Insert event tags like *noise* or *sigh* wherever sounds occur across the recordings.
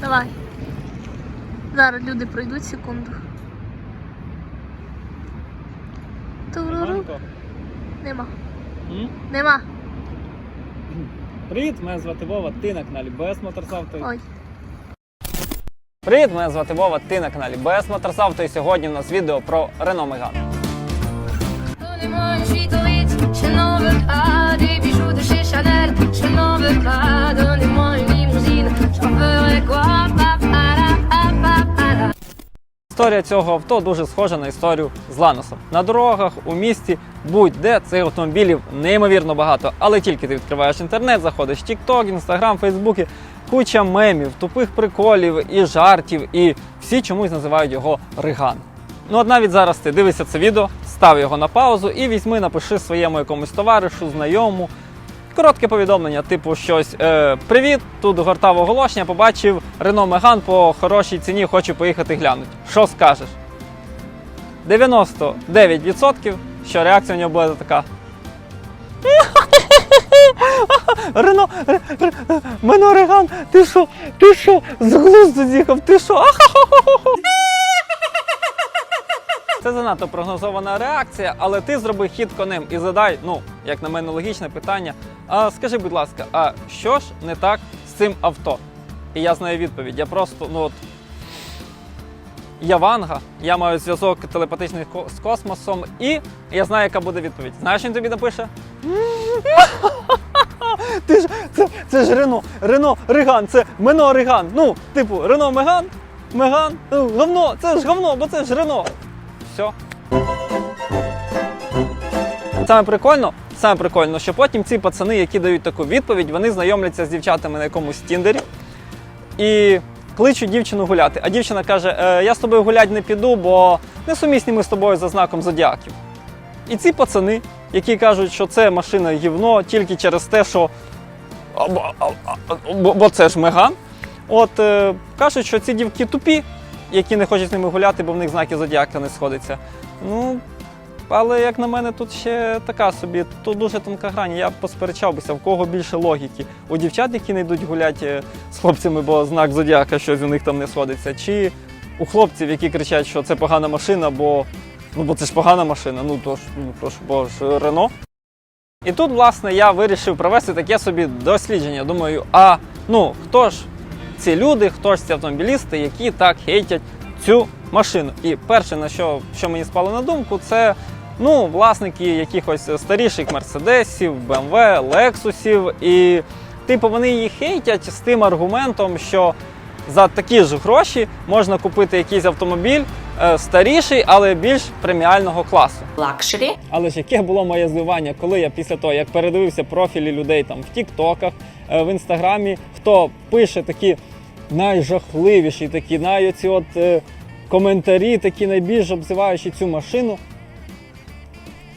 Давай. Зараз люди пройдуть секунду. Туруру. Нема. М? Нема. Привіт, мене звати Вова, ти на каналі БС Моторсавто. Ой. Привіт, мене звати Вова, ти на каналі БС Моторсавто і сьогодні у нас відео про Renault Megane. Donnez-moi une suite au Ritz, Chanel, je n'en veux pas. Donnez-moi une limousine, j'en ferai quoi. Історія цього авто дуже схожа на історію з Ланосом. На дорогах, у місті, будь-де цих автомобілів неймовірно багато. Але тільки ти відкриваєш інтернет, заходиш в TikTok, Instagram, Facebook, куча мемів, тупих приколів і жартів, і всі чомусь називають його Риган. Ну от навіть зараз ти дивишся це відео, став його на паузу і візьми, напиши своєму якомусь товаришу, знайому. Коротке повідомлення, типу щось е, Привіт, тут гортав оголошення, побачив Renault Megane по хорошій ціні, хочу поїхати глянути. Що скажеш? 99%, що реакція у нього буде така. *laughs* Рено, Мено Реган, ти що? Ти що? З глузду з'їхав, ти що? *laughs* Це занадто прогнозована реакція, але ти зроби хід конем і задай, ну, як на мене, логічне питання. А скажи, будь ласка, а що ж не так з цим авто? І я знаю відповідь. Я просто, ну от. Я Ванга, я маю зв'язок телепатичний з космосом, і я знаю, яка буде відповідь. Знаєш, він тобі напише? *laughs* Ти ж це, це ж Рено, Рено, Риган, це Мено Риган. Ну, типу, Рено Меган, Меган, ну, говно, це ж говно, бо це ж Рено. Все. Саме прикольно, саме прикольно, що потім ці пацани, які дають таку відповідь, вони знайомляться з дівчатами на якомусь тіндері і кличуть дівчину гуляти. А дівчина каже: е, я з тобою гуляти не піду, бо не сумісні ми з тобою за знаком зодіаків. І ці пацани, які кажуть, що це машина гівно тільки через те, що бо, бо це ж Меган. От е, кажуть, що ці дівки тупі, які не хочуть з ними гуляти, бо в них знаки зодіака не сходяться. Ну, але як на мене, тут ще така собі, тут дуже тонка грань. Я б посперечався, в кого більше логіки. У дівчат, які не йдуть гуляти з хлопцями, бо знак зодіака щось у них там не сходиться, чи у хлопців, які кричать, що це погана машина, бо ну бо це ж погана машина, ну то ж, ну то ж, бо ж Рено. І тут, власне, я вирішив провести таке собі дослідження. Думаю, а ну хто ж ці люди, хто ж ці автомобілісти, які так хейтять цю машину. І перше, на що, що мені спало на думку, це ну, власники якихось старіших мерседесів, BMW, Лексусів. І типу вони її хейтять з тим аргументом, що за такі ж гроші можна купити якийсь автомобіль е, старіший, але більш преміального класу. лакшері. Але ж яке було моє здивування, коли я після того, як передивився профілі людей там в Тіктоках, е, в інстаграмі, хто пише такі найжахливіші, такі найоці от е, коментарі, такі найбільш обзиваючі цю машину.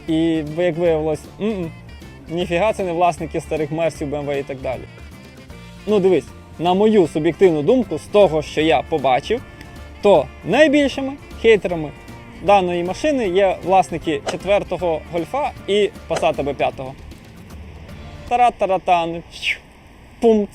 І як виявилось, м-м, ніфіга це не власники старих мерсів, BMW і так далі. Ну, дивись, на мою суб'єктивну думку, з того, що я побачив, то найбільшими хейтерами даної машини є власники 4-го гольфа і Passat B5. Тара-таратан. Пумц.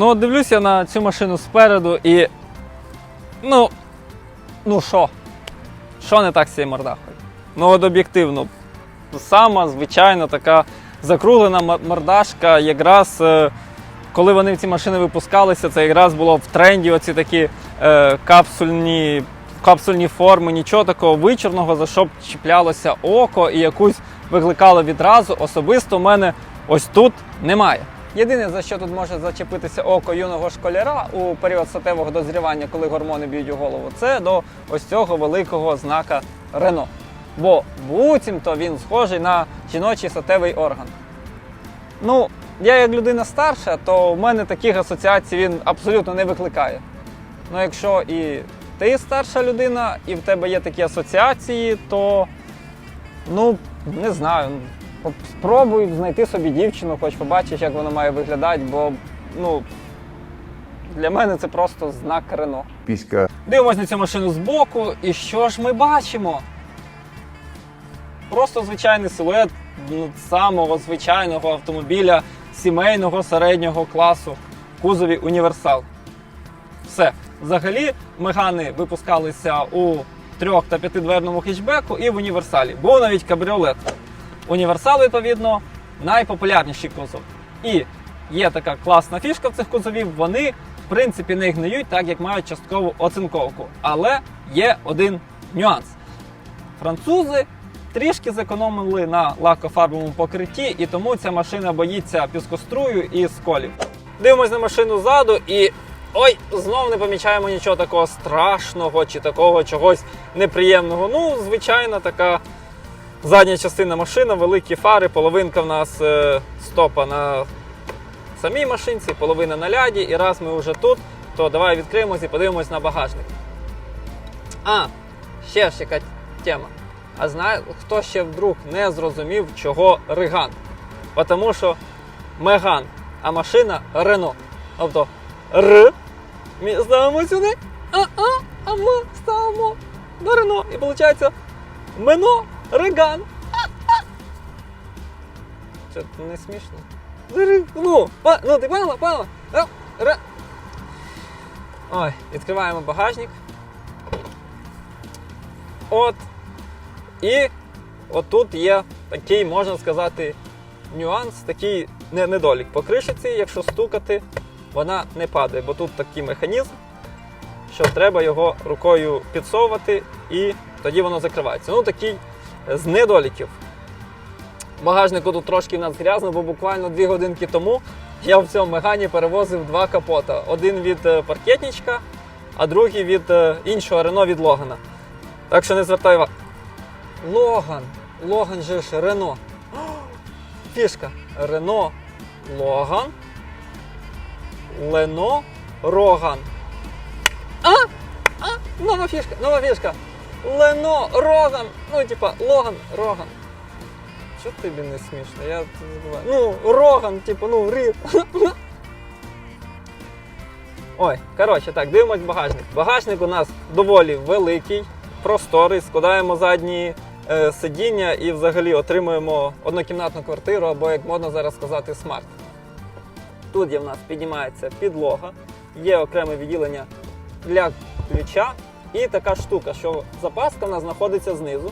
Ну, дивлюся на цю машину спереду і. Ну. Ну що? Що не так з цією мордахою? Ну, от об'єктивно, сама звичайна така закруглена мордашка. Якраз е, коли вони в ці машини випускалися, це якраз було в тренді оці такі е, капсульні, капсульні форми, нічого такого вичорного, за що б чіплялося око і якусь викликало відразу. Особисто в мене ось тут немає. Єдине, за що тут може зачепитися око юного школяра у період статевого дозрівання, коли гормони б'ють у голову, це до ось цього великого знака Рено. Бо буцімто він схожий на жіночий статевий орган. Ну, я як людина старша, то в мене таких асоціацій він абсолютно не викликає. Ну, якщо і ти старша людина, і в тебе є такі асоціації, то ну, не знаю. Спробуй знайти собі дівчину, хоч побачиш, як вона має виглядати, бо ну, Для мене це просто знак Рено. піська Дивимось на цю машину збоку, і що ж ми бачимо? Просто звичайний силует ну, самого звичайного автомобіля сімейного середнього класу в кузові універсал. Все. Взагалі, мегани випускалися у трьох та п'ятидверному хетчбеку і в універсалі. Був навіть кабріолет. Універсал, відповідно, найпопулярніший кузов. І є така класна фішка в цих кузовів. Вони, в принципі, не гниють, так як мають часткову оцинковку. Але є один нюанс. Французи трішки зекономили на лакофарбовому покритті, і тому ця машина боїться піскострую і сколів. Дивимось на машину ззаду і. Ой, знов не помічаємо нічого такого страшного чи такого чогось неприємного. Ну, звичайна така задня частина машини, великі фари, половинка в нас е, стопа на самій машинці, половина на ляді. І раз ми вже тут, то давай відкриємось і подивимось на багажник. А, ще ж яка тема. А знає, хто ще вдруг не зрозумів, чого Риган? Тому що Меган, а машина Рено. Тобто Р. Ми ставимо сюди, а, а, а ми ставимо до Рено. І виходить Мено Риган. Що не смішно? Ну, ну ти поняла, поняла? А, ре- Ой, відкриваємо багажник. От. І отут є такий, можна сказати, нюанс, такий недолік. По кришиці, якщо стукати, вона не падає, бо тут такий механізм, що треба його рукою підсовувати і тоді воно закривається. Ну, такий з недоліків. Багажнику тут трошки в нас грязно, бо буквально дві годинки тому я в цьому мегані перевозив два капота. Один від е, паркетничка, а другий від е, іншого Рено від Логана. Так що не звертай увагу. Логан. Логан же ж Рено. Фішка. Рено Логан. Лено Роган. А? А? Нова фішка, нова фішка. Лено Роган. Ну, типа, Логан, Роган. Що тобі не смішно? Я забуваю. Ну, Роган, типу, ну, рів. *laughs* Ой, коротше, так, дивимось багажник. Багажник у нас доволі великий, просторий, складаємо задні е, сидіння і взагалі отримуємо однокімнатну квартиру, або, як можна зараз сказати, смарт. Тут є в нас піднімається підлога, є окреме відділення для ключа і така штука, що запаска в нас знаходиться знизу.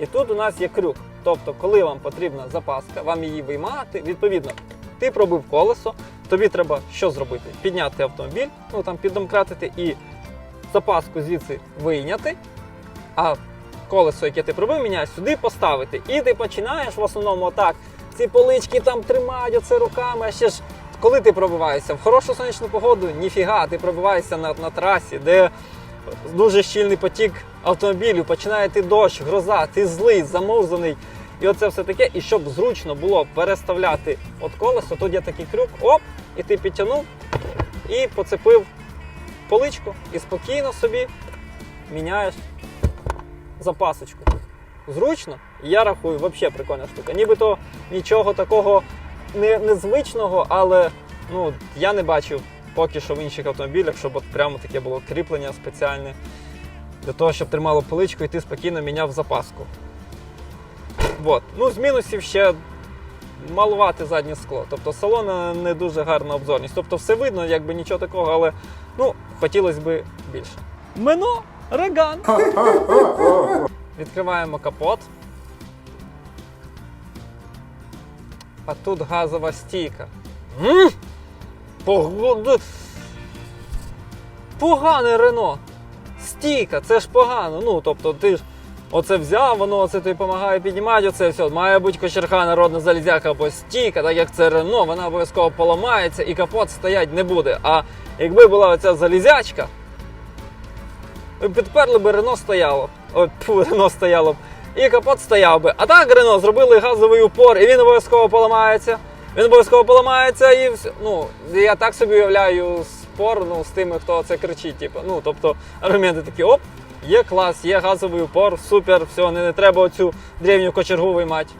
І тут у нас є крюк. Тобто, коли вам потрібна запаска, вам її виймати, відповідно, ти пробив колесо, тобі треба що зробити? Підняти автомобіль, ну там піддомкратити і запаску звідси вийняти, а колесо, яке ти пробив, міняєш сюди поставити. І ти починаєш в основному отак. Ці полички там тримають оце руками, а ще ж. Коли ти пробиваєшся в хорошу сонячну погоду, ніфіга, ти пробиваєшся на, на трасі, де дуже щільний потік автомобілів, починає йти дощ, гроза, ти злий, замовзаний. І оце все таке. І щоб зручно було переставляти от колесо, тут є такий крюк, оп, і ти підтягнув і поцепив поличку і спокійно собі міняєш запасочку. Зручно, я рахую, взагалі прикольна штука. Нібито нічого такого не, незвичного, але ну, я не бачив поки що в інших автомобілях, щоб от прямо таке було кріплення спеціальне для того, щоб тримало поличку і ти спокійно міняв запаску. От. Ну, з мінусів ще малувати заднє скло. Тобто салон не дуже гарна обзорність. Тобто все видно, якби нічого такого, але ну, хотілося б більше. Мено Реган. Відкриваємо капот. А тут газова стійка. М? Погоди. Погане Рено. Стійка, це ж погано. Ну, тобто ти ж оце взяв, воно оце тобі допомагає піднімати, оце все. Має бути кочерга народна залізяка або стійка, так як це Рено, вона обов'язково поламається і капот стоять не буде. А якби була оця залізячка, підперли би Рено стояло. Тьфу, Рено стояло б. І капот стояв би. А так Рено зробили газовий упор, і він обов'язково поламається. Він обов'язково поламається і. Ну, я так собі уявляю спор ну, з тими, хто це кричить. Типу. Ну, тобто аргументи такі, оп, є клас, є газовий упор, супер, все, не, не треба оцю древню кочергу виймати.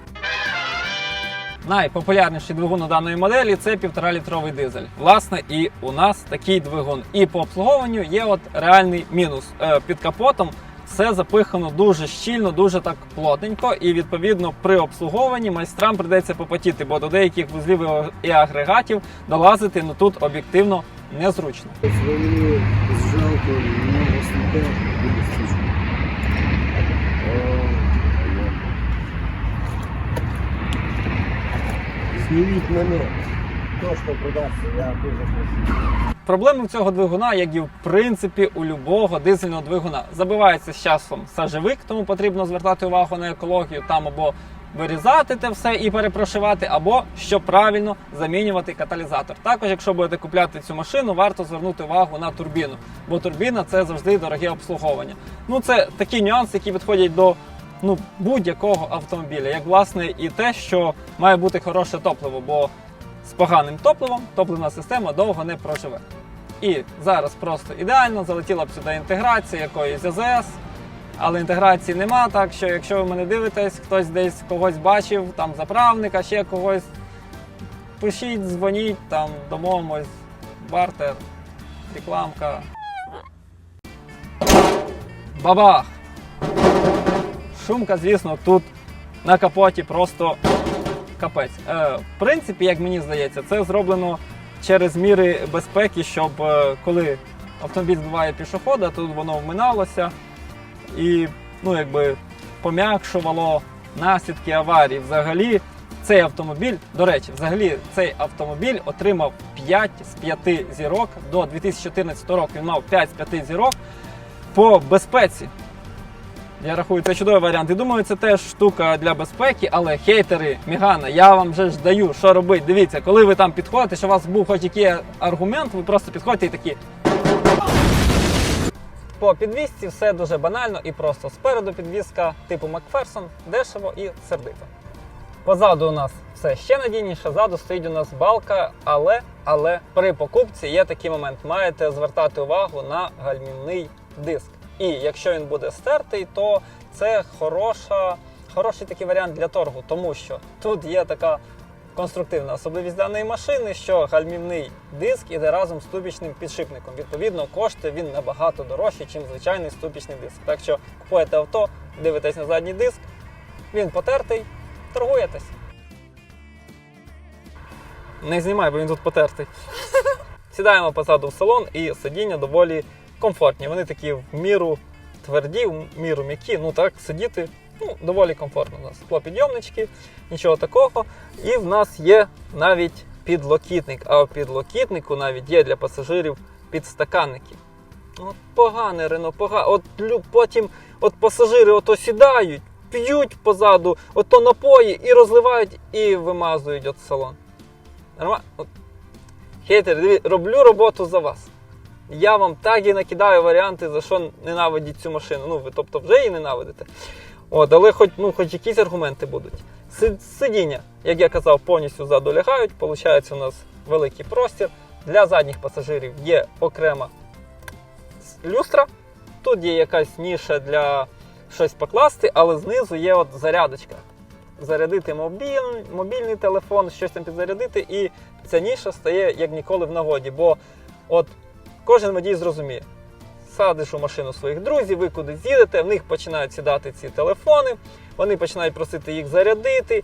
найпопулярніший двигун у даної моделі це 1,5 літровий дизель. Власне, і у нас такий двигун. І по обслуговуванню є от реальний мінус. Е, Під капотом все запихано дуже щільно, дуже так плотненько, і відповідно при обслуговуванні майстрам придеться попотіти, бо до деяких вузлів і агрегатів долазити ну тут об'єктивно незручно. Снега. Зніміть мене. Точно продасться, я дуже просив. Проблеми в цього двигуна, як і в принципі у любого дизельного двигуна. Забивається з часом сажевик, тому потрібно звертати увагу на екологію там або вирізати те все і перепрошивати, або що правильно замінювати каталізатор. Також, якщо будете купляти цю машину, варто звернути увагу на турбіну, бо турбіна це завжди дороге обслуговування. Ну це такі нюанси, які відходять до ну, будь-якого автомобіля, як власне і те, що має бути хороше топливо, бо з поганим топливом топливна система довго не проживе. І зараз просто ідеально залетіла б сюди інтеграція якоїсь АЗС, але інтеграції нема. Так що, якщо ви мене дивитесь, хтось десь когось бачив, там заправника, ще когось, пишіть, дзвоніть, там домовимось, бартер, рекламка. Бабах! Шумка, звісно, тут на капоті просто капець. Е, в принципі, як мені здається, це зроблено через міри безпеки, щоб е, коли автомобіль збиває пішохода, тут воно вминалося і ну, якби пом'якшувало наслідки аварії. Взагалі, цей автомобіль, до речі, взагалі цей автомобіль отримав 5 з 5 зірок до 2014 року. Він мав 5 з 5 зірок по безпеці. Я рахую, це чудовий варіант. І думаю, це теж штука для безпеки, але хейтери, Мігана, я вам вже ж даю, що робити. Дивіться, коли ви там підходите, що у вас був хоч який аргумент, ви просто підходите і такі. По підвісці все дуже банально і просто. Спереду підвіска типу Макферсон, дешево і сердито. Позаду у нас все ще надійніше, ззаду стоїть у нас балка, але, але при покупці є такий момент. Маєте звертати увагу на гальмівний диск. І якщо він буде стертий, то це хороша, хороший такий варіант для торгу, тому що тут є така конструктивна особливість даної машини, що гальмівний диск іде разом з ступічним підшипником. Відповідно, коштує він набагато дорожче, ніж звичайний ступічний диск. Так що купуєте авто, дивитесь на задній диск, він потертий, торгуєтесь. Не знімай, бо він тут потертий. *laughs* Сідаємо позаду в салон і сидіння доволі комфортні. Вони такі в міру тверді, в міру м'які. Ну так, сидіти ну, доволі комфортно. У нас склопідйомнички, нічого такого. І в нас є навіть підлокітник. А в підлокітнику навіть є для пасажирів підстаканники. От погане Рено, погане. От потім от пасажири ото сідають, п'ють позаду, ото напої і розливають, і вимазують от салон. Нормально? Хейтери, роблю роботу за вас. Я вам так і накидаю варіанти, за що ненавидіть цю машину. Ну, ви тобто вже її ненавидите. От, але хоч, ну, хоч якісь аргументи будуть. Сидіння, як я казав, повністю ззаду лягають. Получається у нас великий простір. Для задніх пасажирів є окрема люстра. Тут є якась ніша для щось покласти, але знизу є от зарядочка. Зарядити мобіль, мобільний телефон, щось там підзарядити, і ця ніша стає як ніколи в нагоді. Бо от кожен водій зрозуміє. Садиш у машину своїх друзів, ви кудись їдете, в них починають сідати ці телефони, вони починають просити їх зарядити.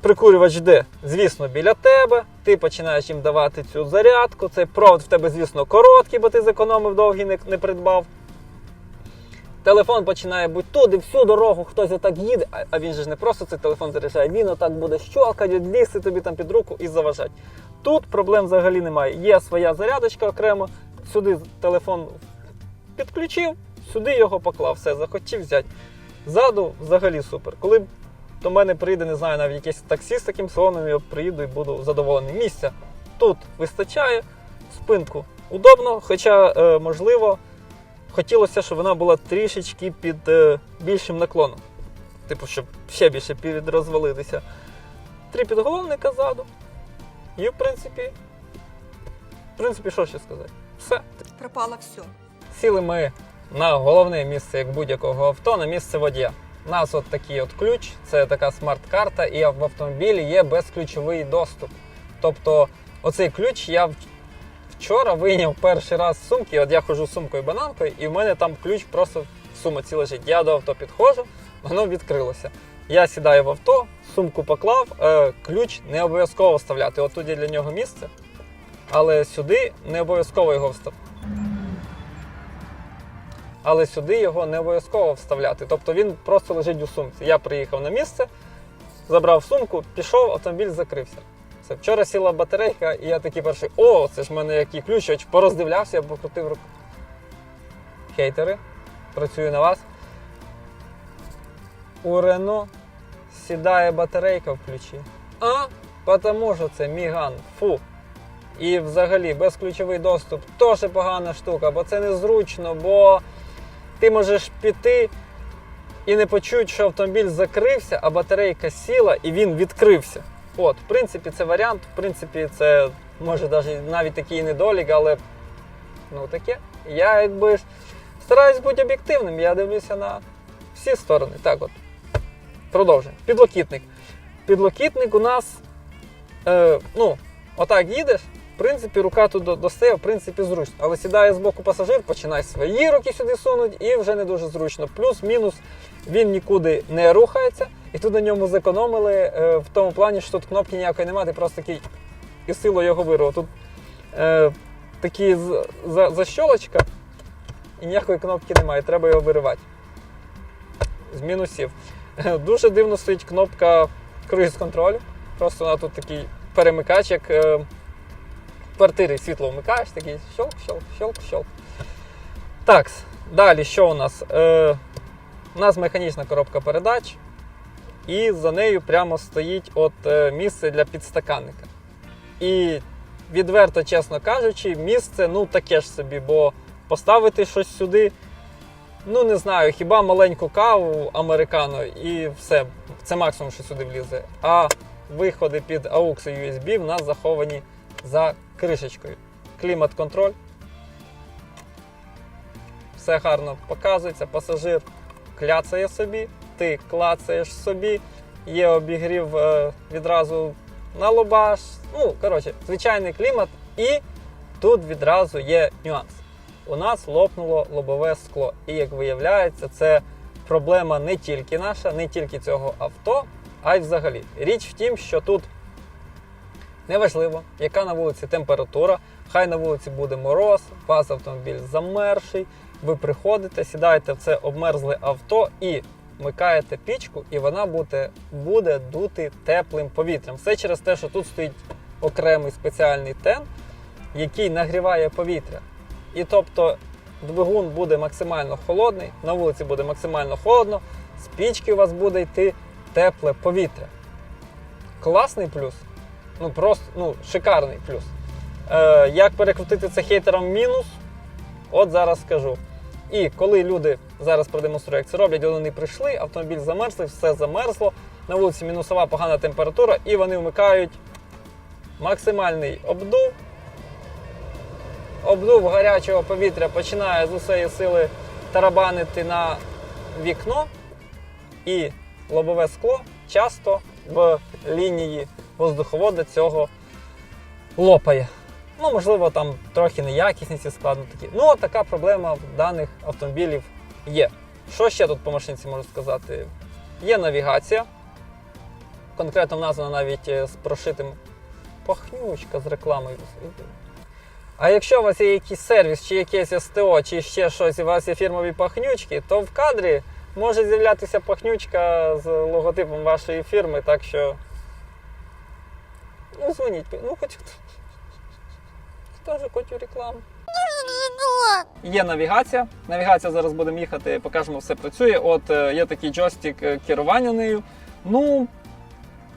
Прикурювач де, звісно, біля тебе. Ти починаєш їм давати цю зарядку. Цей провод в тебе, звісно, короткий, бо ти зекономив довгий, не, не придбав. Телефон починає бути туди, всю дорогу хтось отак їде, а, він же ж не просто цей телефон заряджає, він отак буде щолкати, лізти тобі там під руку і заважати. Тут проблем взагалі немає. Є своя зарядочка окремо, сюди телефон підключив, сюди його поклав, все, захотів взяти. Ззаду взагалі супер. Коли до мене прийде, не знаю, навіть якийсь таксі з таким салоном, я приїду і буду задоволений. Місця тут вистачає, спинку удобно, хоча, е, можливо, хотілося, щоб вона була трішечки під е, більшим наклоном. Типу, щоб ще більше підрозвалитися. Три підголовника ззаду. І, в принципі, в принципі, що ще сказати? Все. пропало все. Сіли ми на головне місце як будь-якого авто, на місце водія. У нас от такий от ключ, це така смарт-карта, і в автомобілі є безключовий доступ. Тобто, оцей ключ я вчора вийняв перший раз з сумки. От я ходжу з сумкою бананкою, і в мене там ключ просто в сумці лежить. Я до авто підходжу, воно відкрилося. Я сідаю в авто, сумку поклав, е, ключ не обов'язково вставляти. От тут для нього місце, але сюди не обов'язково його вставляти. Але сюди його не обов'язково вставляти. Тобто він просто лежить у сумці. Я приїхав на місце, забрав сумку, пішов, автомобіль закрився. Все. Вчора сіла батарейка, і я такий перший, о, це ж в мене який ключ, я пороздивлявся, я покрутив руку. Хейтери, працюю на вас. У Рено сідає батарейка в ключі. А? Потому що це Міган. Фу. І взагалі безключовий доступ теж погана штука, бо це незручно, бо ти можеш піти і не почути, що автомобіль закрився, а батарейка сіла і він відкрився. От, в принципі, це варіант, в принципі, це може навіть, навіть такий недолік, але ну таке. Я якби стараюсь бути об'єктивним, я дивлюся на всі сторони. Так от. Продовжуємо. Підлокітник. Підлокітник у нас, е, ну, отак їдеш, в принципі, рука тут до- достає, в принципі, зручно. Але сідає з боку пасажир, починає свої руки сюди сунуть, і вже не дуже зручно. Плюс-мінус він нікуди не рухається, і тут на ньому зекономили е, в тому плані, що тут кнопки ніякої немає, ти просто такий і силою його вирвав. Тут е, такі за, защолочка, і ніякої кнопки немає, треба його виривати. З мінусів. *laughs* Дуже дивно стоїть кнопка круїз контролю. Просто вона тут такий перемикач, як е, в світло вмикаєш, такий щелк, щелк, щелк, щелк. Так, далі що у нас? Е, у нас механічна коробка передач, і за нею прямо стоїть от е, місце для підстаканника. І відверто, чесно кажучи, місце ну таке ж собі, бо поставити щось сюди, ну не знаю, хіба маленьку каву американо і все. Це максимум, що сюди влізе. А виходи під AUX і USB в нас заховані за кришечкою. Клімат-контроль. Все гарно показується, пасажир кляцає собі, ти клацаєш собі, є обігрів е, відразу на лобаш. Ну, коротше, звичайний клімат. І тут відразу є нюанс. У нас лопнуло лобове скло. І як виявляється, це проблема не тільки наша, не тільки цього авто, а й взагалі. Річ в тім, що тут неважливо, яка на вулиці температура, хай на вулиці буде мороз, вас автомобіль замерший, ви приходите, сідаєте в це обмерзле авто і вмикаєте пічку, і вона буде, буде дути теплим повітрям. Все через те, що тут стоїть окремий спеціальний тен, який нагріває повітря. І тобто двигун буде максимально холодний, на вулиці буде максимально холодно, з пічки у вас буде йти тепле повітря. Класний плюс. Ну просто ну, шикарний плюс. Е, як перекрутити це хейтерам в мінус? От зараз скажу. І коли люди зараз продемонструю, як це роблять, вони прийшли, автомобіль замерзлий, все замерзло, на вулиці мінусова погана температура, і вони вмикають максимальний обдув. Обдув гарячого повітря починає з усієї сили тарабанити на вікно, і лобове скло часто в лінії воздуховода цього лопає. Ну, можливо, там трохи неякісні ці такі. Ну, така проблема в даних автомобілів є. Що ще тут по машинці можу сказати? Є навігація. Конкретно вона навіть е, з прошитим пахнючка з рекламою. А якщо у вас є якийсь сервіс, чи якесь СТО, чи ще щось, і у вас є фірмові пахнючки, то в кадрі може з'являтися пахнючка з логотипом вашої фірми, так що. Ну, дзвоніть, ну хоч теж хочу рекламу. Є навігація. Навігація зараз будемо їхати, покажемо, все працює. От е, є такий джойстик е, керування нею. Ну,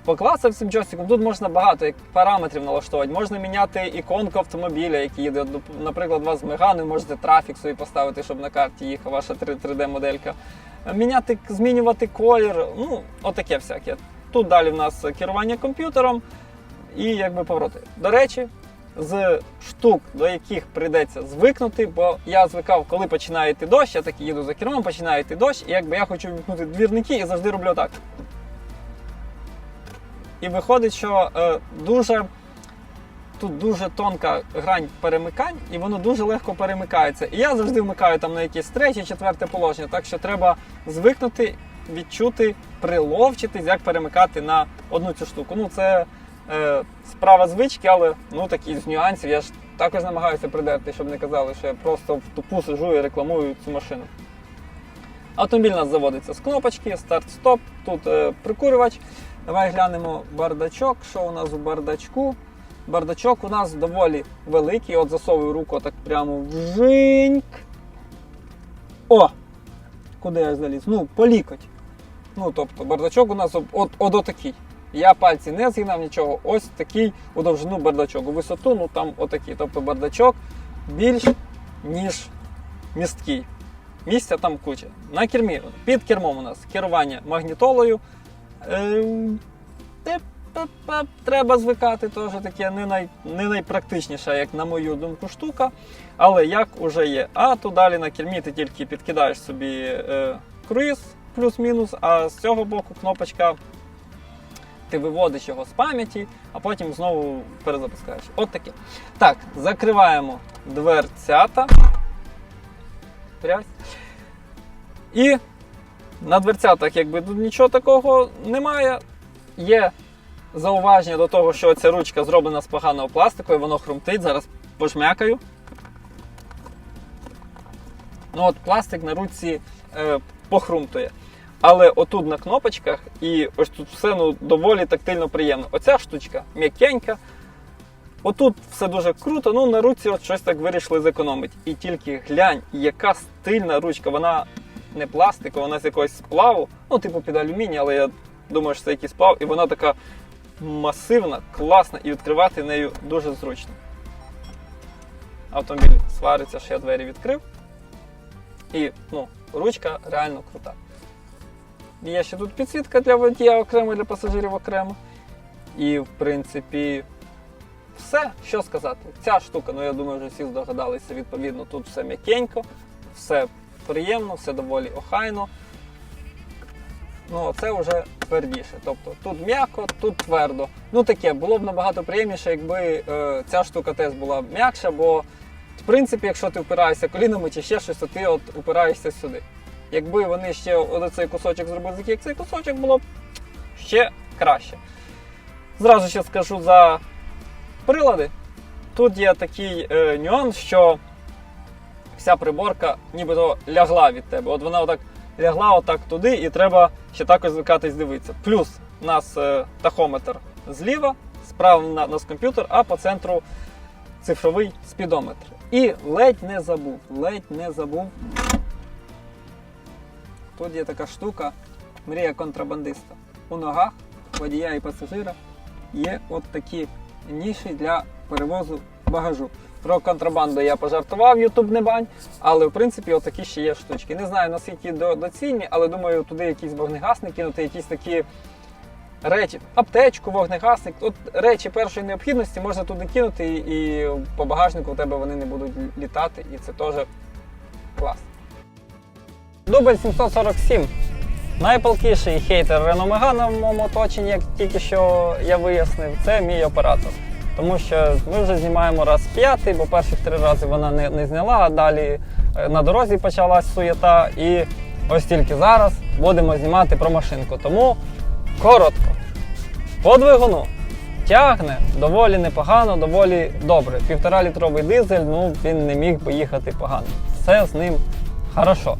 поклацав цим джойстиком. Тут можна багато параметрів налаштовувати. Можна міняти іконку автомобіля, який їде. Наприклад, у вас Мегани, можете трафік собі поставити, щоб на карті їхав ваша 3D-моделька. Міняти, змінювати колір. Ну, отаке всяке. Тут далі в нас керування комп'ютером і якби повороти. До речі, з штук, до яких прийдеться звикнути, бо я звикав, коли починає йти дощ, я таки їду за кермом, починає йти дощ, і якби я хочу вімкнути двірники і завжди роблю так. І виходить, що е, дуже тут дуже тонка грань перемикань, і воно дуже легко перемикається. І я завжди вмикаю там на якесь третє, четверте положення. Так що треба звикнути, відчути, приловчитись, як перемикати на одну цю штуку. Ну, це е, справа звички, але ну такі з нюансів. Я ж також намагаюся придерти, щоб не казали, що я просто в тупу сижу і рекламую цю машину. Автомобіль у нас заводиться з кнопочки, старт-стоп, тут е, прикурювач. Давай глянемо бардачок. Що у нас у бардачку? Бардачок у нас доволі великий. От засовую руку так прямо в жиньк. О! Куди я заліз? Ну, по лікоть. Ну, тобто, бардачок у нас от, от, от отакий. Я пальці не згинав нічого. Ось такий у довжину бардачок. У висоту, ну там отакий. Тобто бардачок більш ніж місткий. Місця там куча. На кермі, під кермом у нас керування магнітолою. Ем, Треба звикати, теж таке не, най, не найпрактичніша, як на мою думку, штука. Але як уже є. А то далі на кермі ти тільки підкидаєш собі е, круїз плюс-мінус, а з цього боку кнопочка. Ти виводиш його з пам'яті, а потім знову перезапускаєш. От таке. Так, закриваємо дверцята. І на дверцятах якби тут нічого такого немає. Є зауваження до того, що ця ручка зроблена з поганого пластику і воно хрумтить. Зараз пожмякаю. Ну от Пластик на руці е, похрумтує. Але отут на кнопочках і ось тут все ну, доволі тактильно приємно. Оця штучка м'якенька. Отут все дуже круто, ну на руці от щось так вирішили зекономити. І тільки глянь, яка стильна ручка. Вона не пластикова, вона з якогось сплаву, ну, типу під алюміній, але я думаю, що це якийсь сплав, і вона така масивна, класна, і відкривати нею дуже зручно. Автомобіль свариться, що я двері відкрив. І ну, ручка реально крута. Є ще тут підсвітка для водія окремо, для пасажирів окремо. І, в принципі, все, що сказати. Ця штука, ну я думаю, вже всі здогадалися, відповідно, тут все м'якенько, все приємно, все доволі охайно. Ну, це вже твердіше. Тобто тут м'яко, тут твердо. Ну таке, було б набагато приємніше, якби е, ця штука теж була м'якша, бо в принципі, якщо ти впираєшся колінами чи ще щось, то ти от упираєшся сюди. Якби вони ще оцей кусочок зробили як цей кусочок, було б ще краще. Зразу ще скажу за прилади. Тут є такий е, нюанс, що вся приборка нібито лягла від тебе. От вона отак лягла отак туди, і треба ще також звикатись дивитися. Плюс у нас е, тахометр зліва, справа на нас комп'ютер, а по центру цифровий спідометр. І ледь не забув, ледь не забув. Тут є така штука, мрія контрабандиста. У ногах водія і пасажира є от такі ніші для перевозу багажу. Про контрабанду я пожартував, Ютуб не бань, але в принципі отакі ще є штучки. Не знаю наскільки доцільні, але думаю, туди якийсь вогнегасник кинути, якісь такі речі, аптечку, вогнегасник. От речі першої необхідності можна туди кинути, і, по багажнику у тебе вони не будуть літати, і це теж клас. Дубль 747. Найпалкіший хейтер Renault Megane в моєму оточенні, як тільки що я вияснив, це мій оператор. Тому що ми вже знімаємо раз п'ятий, бо перших три рази вона не, не зняла, а далі е, на дорозі почалась суєта. І ось тільки зараз будемо знімати про машинку. Тому коротко. По двигуну тягне доволі непогано, доволі добре. Півтора літровий дизель, ну він не міг би їхати погано. Все з ним хорошо.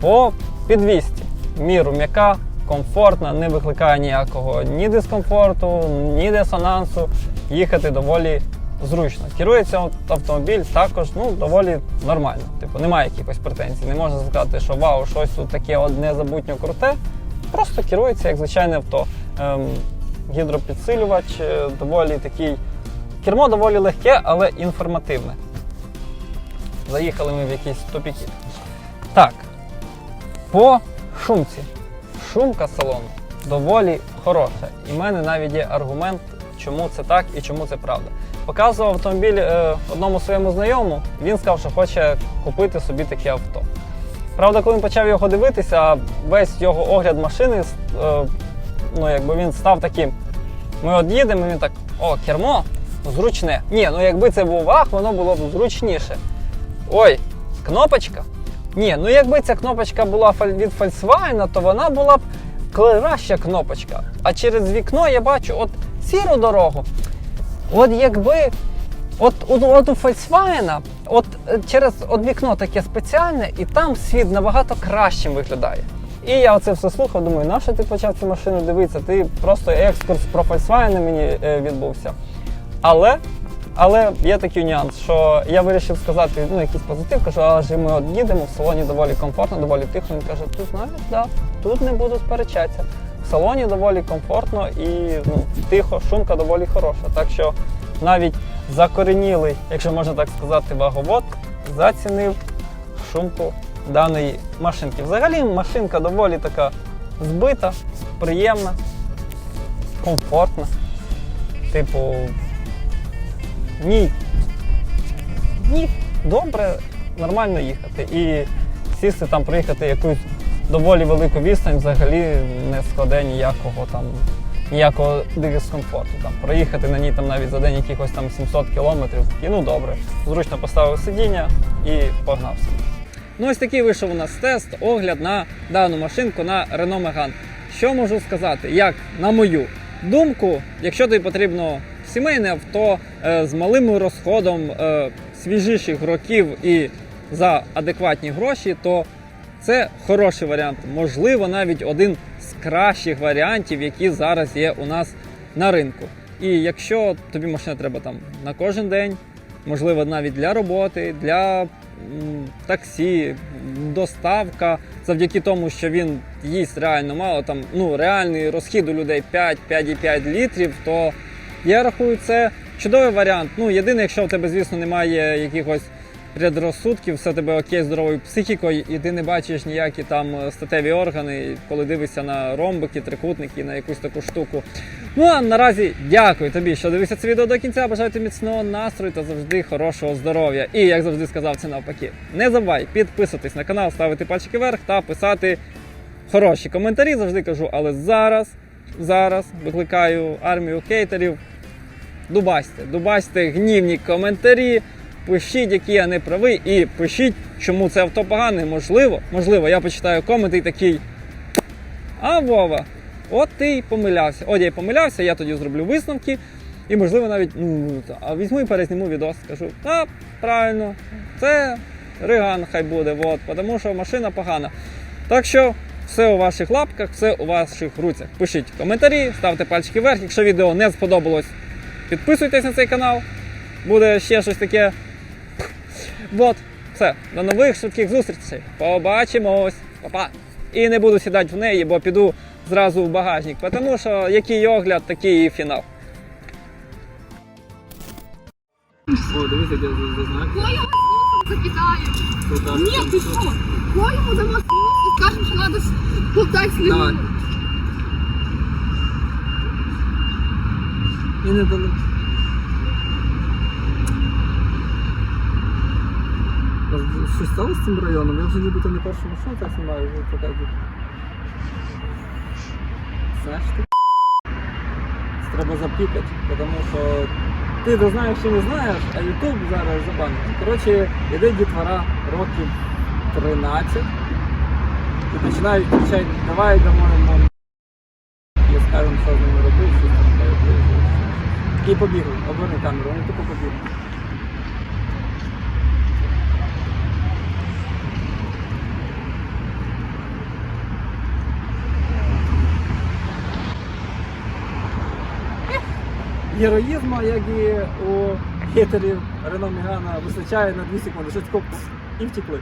По підвісті міру м'яка, комфортна, не викликає ніякого ні дискомфорту, ні дисонансу. Їхати доволі зручно. Керується автомобіль також ну, доволі нормально. Типу, немає якихось претензій. Не можна сказати, що вау, щось тут таке от незабутньо круте. Просто керується як звичайне авто. Ем, гідропідсилювач е, доволі такий. Кермо доволі легке, але інформативне. Заїхали ми в якісь тупіки. Так, по шумці. Шумка салону доволі хороша. І в мене навіть є аргумент, чому це так і чому це правда. Показував автомобіль е, одному своєму знайомому. Він сказав, що хоче купити собі таке авто. Правда, коли він почав його дивитися, весь його огляд машини, е, ну якби він став таким. Ми от їдемо, і він так, о, кермо, зручне. Ні, ну якби це був ваг, воно було б зручніше. Ой, кнопочка. Ні, ну якби ця кнопочка була від Volkswagen, то вона була б краща кнопочка. А через вікно я бачу от сіру дорогу. От якби. От, от, от у Volkswagen, от е, через от вікно таке спеціальне, і там світ набагато кращим виглядає. І я оце все слухав, думаю, на що ти почав цю машину дивитися? Ти просто екскурс про Volkswagen мені е, відбувся. Але, але є такий нюанс, що я вирішив сказати ну, якийсь позитив, кажу, а ж ми от їдемо, в салоні доволі комфортно, доволі тихо. Він каже, ти знаєш, да, тут не буду сперечатися. В салоні доволі комфортно і ну, тихо, шумка доволі хороша. Так що навіть закоренілий, якщо можна так сказати, ваговод зацінив шумку даної машинки. Взагалі машинка доволі така збита, приємна, комфортна. Типу, в ній добре, нормально їхати. І сісти там, проїхати якусь доволі велику відстань взагалі не складе ніякого там. Ніякого дискомфорту. Там, проїхати на ній там навіть за день якихось там 700 кілометрів. І ну добре, зручно поставив сидіння і погнав собі. Ну ось такий вийшов у нас тест, огляд на дану машинку на Renault Megane. Що можу сказати? Як на мою думку, якщо тобі потрібно сімейне авто е, з малим розходом е, свіжіших років і за адекватні гроші, то це хороший варіант. Можливо, навіть один з кращих варіантів, які зараз є у нас на ринку. І якщо тобі машина треба там на кожен день, можливо, навіть для роботи, для таксі, доставка, завдяки тому, що він їсть реально мало, там ну реальний розхід у людей 5-5,5 літрів, то я рахую, це чудовий варіант. Ну, єдине, якщо в тебе, звісно, немає якихось предрозсудків, все тебе окей, здоровою психікою, і ти не бачиш ніякі там е, статеві органи, коли дивишся на ромбики, трикутники, на якусь таку штуку. Ну а наразі дякую тобі, що дивишся це відео до кінця. Бажаю тобі міцного настрою та завжди хорошого здоров'я. І як завжди сказав, це навпаки. Не забувай підписуватись на канал, ставити пальчики вверх та писати хороші коментарі. Завжди кажу, але зараз, зараз викликаю армію хейтерів. Дубасьте, дубасьте гнівні коментарі. Пишіть, які я не правий, і пишіть, чому це авто погане. Можливо, можливо, я почитаю коменти і такий. А Вова, от ти й помилявся. От я й помилявся, я тоді зроблю висновки. І можливо навіть ну, а візьму і перезніму відос, скажу, а, правильно, це Риган хай буде, от, тому що машина погана. Так що все у ваших лапках, все у ваших руцях. Пишіть коментарі, ставте пальчики вверх. Якщо відео не сподобалось, підписуйтесь на цей канал. Буде ще щось таке. От, все, до нових швидких зустрічей. Побачимось. Па-па. І не буду сідати в неї, бо піду зразу в багажник, тому що який огляд, такий і фінал. О, дивіться, де знак. Закидаем. Нет, ты что? Кого ему за нас и скажем, что надо болтать с ним? Давай. І не дали. Що стало з цим районом? Я вже нібито не першу машину так знімаю, вже показую. Ж ти. Треба запікати, тому що ти не знаєш чи не знаєш, а Ютуб зараз забанить. Коротше, іде дітвора років 13 і починають кричати, давай дамо і скажемо, що з ними робити, що там робити. І побігли, оберни камеру, вони тупо побігли. Героїзму, як і у хейтерів Рено Мігана, вистачає на 2 секунди. Щось і втекли.